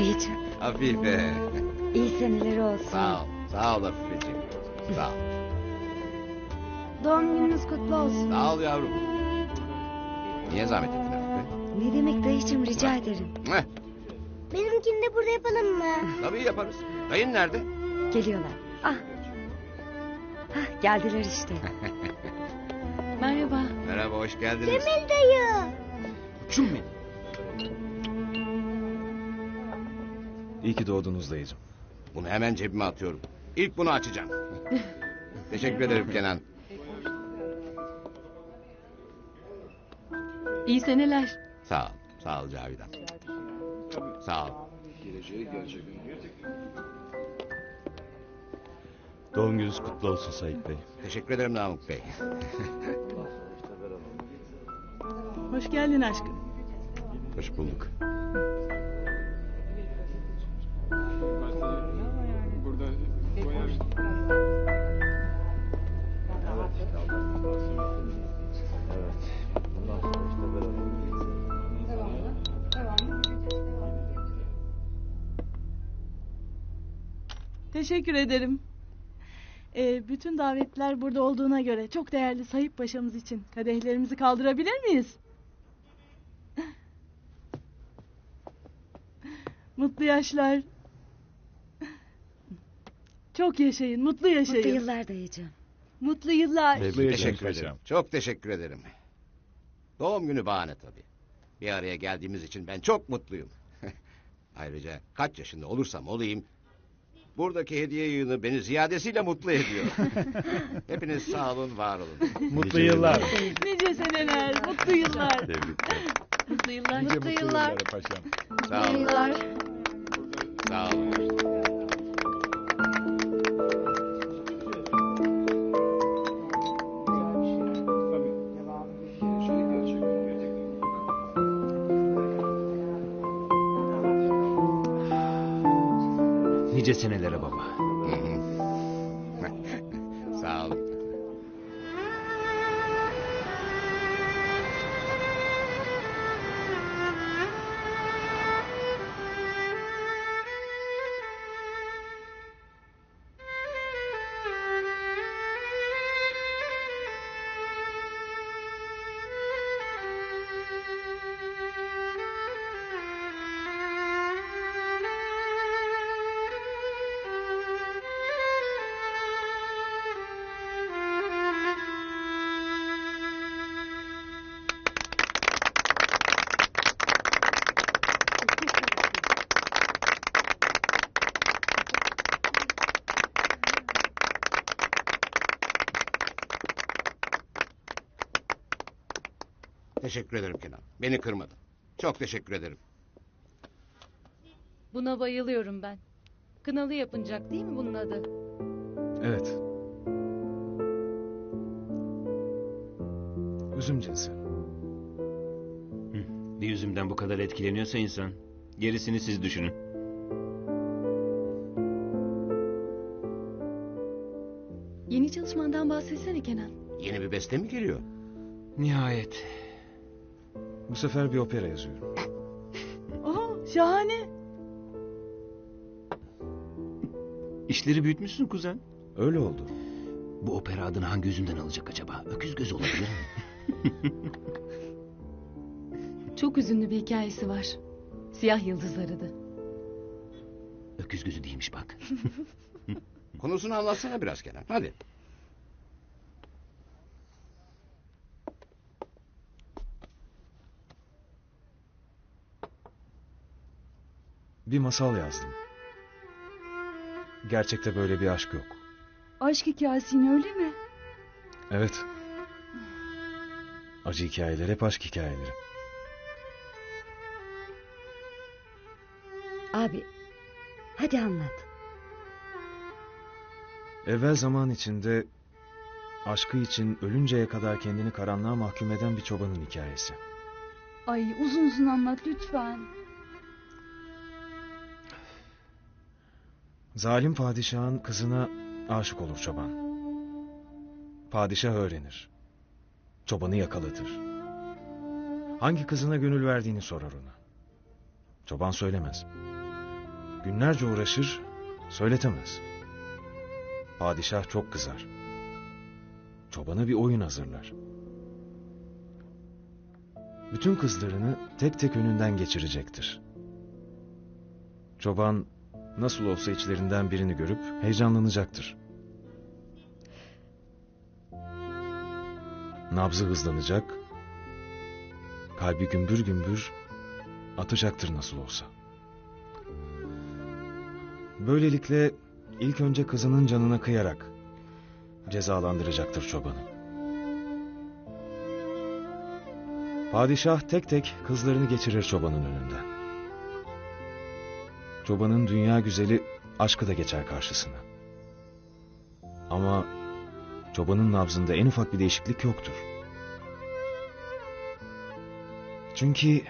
Dayıcığım Afife. iyi seneleri olsun. Sağ ol. Sağ ol Afifeciğim. Sağ ol. Doğum gününüz kutlu olsun. Sağ ol yavrum. Niye zahmet ettin Afife? Ne demek dayıcığım rica ederim. Heh, Benimkini de burada yapalım mı? tabii yaparız. Dayın nerede? Geliyorlar. Ah. Hah, geldiler işte. Merhaba. Merhaba hoş geldiniz. Cemil dayı. Uçum benim. İyi ki doğdunuz dayıcım. Bunu hemen cebime atıyorum. İlk bunu açacağım. Teşekkür ederim Kenan. İyi seneler. Sağ ol. Sağ ol Cavidan. Sağ ol. Doğum gününüz kutlu olsun Sayit Bey. Teşekkür ederim Namık Bey. Hoş geldin aşkım. Hoş bulduk. Teşekkür ederim. Ee, bütün davetler burada olduğuna göre çok değerli Sayıp Paşa'mız için kadehlerimizi kaldırabilir miyiz? Mutlu yaşlar. Çok yaşayın, mutlu yaşayın. Mutlu yıllar dayıcığım. Mutlu yıllar. Teşekkür ederim. Çok teşekkür ederim. Doğum günü bahane tabii. Bir araya geldiğimiz için ben çok mutluyum. Ayrıca kaç yaşında olursam olayım... ...buradaki hediye yığını beni ziyadesiyle mutlu ediyor. Hepiniz sağ olun, var olun. Mutlu yıllar. Nice seneler, mutlu yıllar. Mutlu yıllar. Mutlu yıllar. paşam. Sağ olun. Sağ olun. Nice senelere baba. Teşekkür ederim Kenan. Beni kırmadın. Çok teşekkür ederim. Buna bayılıyorum ben. Kınalı yapınacak değil mi bunun adı? Evet. Üzüm cinsi. Bir yüzümden bu kadar etkileniyorsa insan. Gerisini siz düşünün. Yeni çalışmandan bahsetsene Kenan. Yeni bir beste mi geliyor? Nihayet. Bu sefer bir opera yazıyorum. Oho, şahane. İşleri büyütmüşsün kuzen. Öyle oldu. Bu opera adını hangi yüzümden alacak acaba? Öküz göz olabilir mi? Çok üzünlü bir hikayesi var. Siyah yıldız aradı. Öküz gözü değilmiş bak. Konusunu anlatsana biraz Kenan. Hadi. Bir masal yazdım. Gerçekte böyle bir aşk yok. Aşk hikayesi yine öyle mi? Evet. Acı hikayeler hep aşk hikayeleri. Abi hadi anlat. Evvel zaman içinde aşkı için ölünceye kadar kendini karanlığa mahkum eden bir çobanın hikayesi. Ay uzun uzun anlat lütfen. Zalim padişahın kızına aşık olur çoban. Padişah öğrenir. Çobanı yakalatır. Hangi kızına gönül verdiğini sorar ona. Çoban söylemez. Günlerce uğraşır, söyletemez. Padişah çok kızar. Çobana bir oyun hazırlar. Bütün kızlarını tek tek önünden geçirecektir. Çoban nasıl olsa içlerinden birini görüp heyecanlanacaktır. Nabzı hızlanacak, kalbi gümbür gümbür atacaktır nasıl olsa. Böylelikle ilk önce kızının canına kıyarak cezalandıracaktır çobanı. Padişah tek tek kızlarını geçirir çobanın önünden. Çobanın dünya güzeli aşkı da geçer karşısına. Ama çobanın nabzında en ufak bir değişiklik yoktur. Çünkü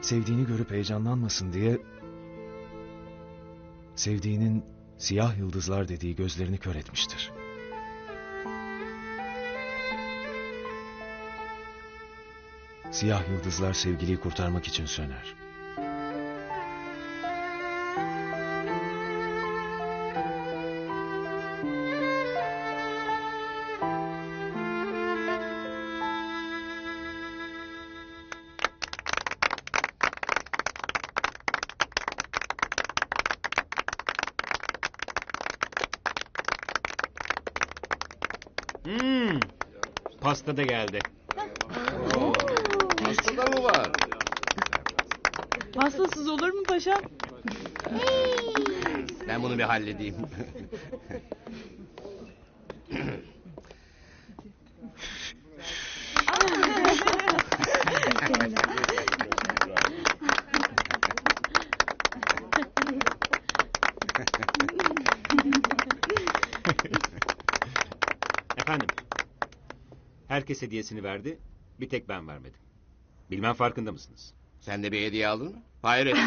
sevdiğini görüp heyecanlanmasın diye sevdiğinin siyah yıldızlar dediği gözlerini kör etmiştir. Siyah yıldızlar sevgiliyi kurtarmak için söner. Pasta da geldi. Hastada mı var? Pastasız olur mu paşam? Ben bunu bir halledeyim. Herkes hediyesini verdi. Bir tek ben vermedim. Bilmem farkında mısınız? Sen de bir hediye aldın mı? Hayret.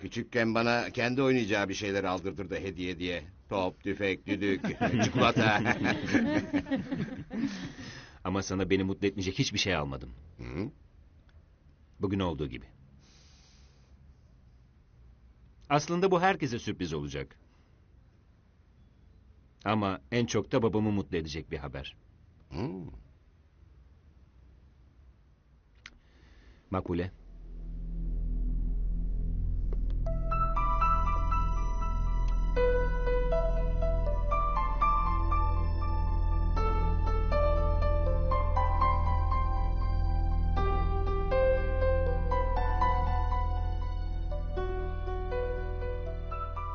Küçükken bana kendi oynayacağı bir şeyler aldırdırdı hediye diye. Top, tüfek, düdük, çikolata. Ama sana beni mutlu etmeyecek hiçbir şey almadım. Hı? Bugün olduğu gibi. Aslında bu herkese sürpriz olacak. Ama en çok da babamı mutlu edecek bir haber. Hı. Makbule.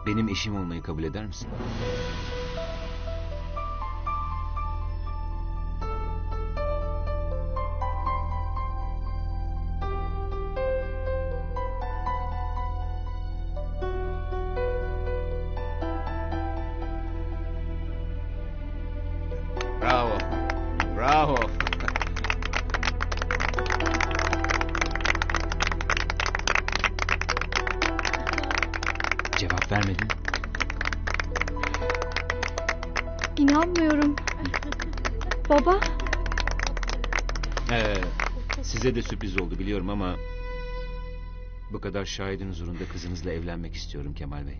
Benim eşim olmayı kabul eder misin? İnanmıyorum. Baba. Ee, size de sürpriz oldu biliyorum ama... ...bu kadar şahidin huzurunda kızınızla evlenmek istiyorum Kemal Bey.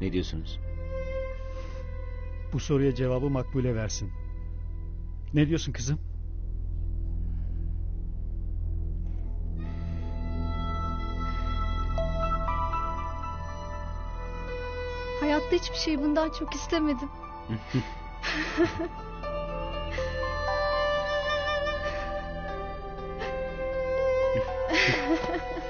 Ne diyorsunuz? Bu soruya cevabı Makbule versin. Ne diyorsun kızım? Hiçbir şey bundan çok istemedim.